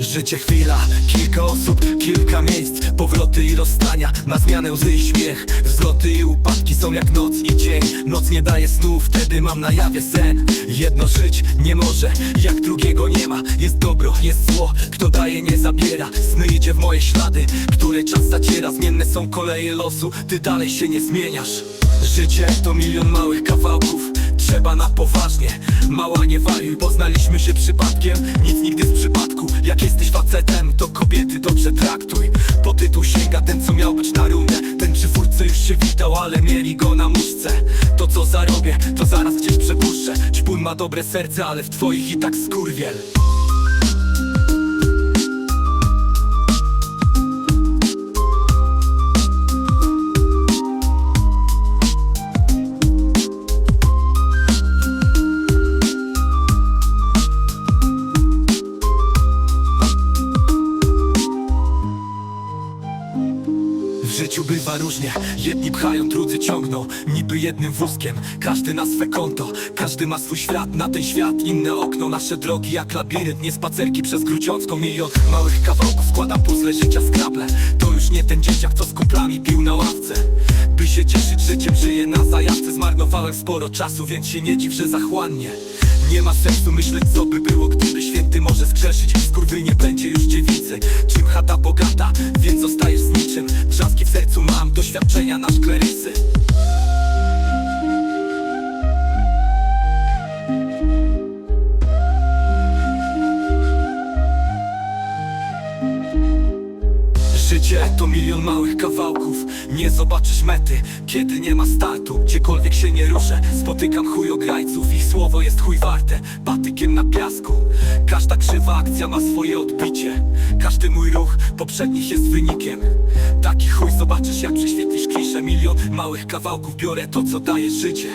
Życie chwila, kilka osób, kilka miejsc Powroty i rozstania, na zmianę łzy i śmiech. Wzloty i upadki są jak noc i dzień. Noc nie daje snu, wtedy mam na jawie sen. Jedno żyć nie może, jak drugiego nie ma. Jest dobro, jest zło, kto daje nie zabiera. Sny idzie w moje ślady, które czas zaciera. Zmienne są koleje losu, ty dalej się nie zmieniasz. Życie to milion małych kawałków Trzeba na poważnie, mała nie wariuj Poznaliśmy się przypadkiem, nic nigdy z przypadku. Jak jesteś facetem, to kobiety dobrze traktuj. Po tytuł sięga ten co miał być na rundę. Ten przy furtce już się witał, ale mieli go na muszce. To co zarobię, to zaraz gdzieś przepuszczę. Ćpun ma dobre serce, ale w twoich i tak skurwiel życiu bywa różnie, jedni pchają, drudzy ciągną Niby jednym wózkiem, każdy na swe konto Każdy ma swój świat, na ten świat inne okno Nasze drogi jak labirynt, nie spacerki przez Grudziącką Milion małych kawałków składam puzzle życia skrable To już nie ten dzieciak, co z kumplami pił na ławce. By się cieszyć życiem, żyję na zajawce. Zmarnowałem sporo czasu, więc się nie dziw, że zachłannie. Nie ma sensu myśleć co by było, gdyby święty może skrzeszyć. Skurwy nie będzie już dziewicy. Czym chata bogata, doświadczenia na szklerysy Życie to milion małych kawałków. Nie zobaczysz mety, kiedy nie ma startu. Gdziekolwiek się nie ruszę Spotykam chujograjców Ich słowo jest chuj warte Patykiem na piasku. Każda krzywa akcja ma swoje odbicie. Każdy mój ruch poprzednich jest wynikiem chuj zobaczysz jak prześwietlisz kliszę Milion małych kawałków biorę to co daje życie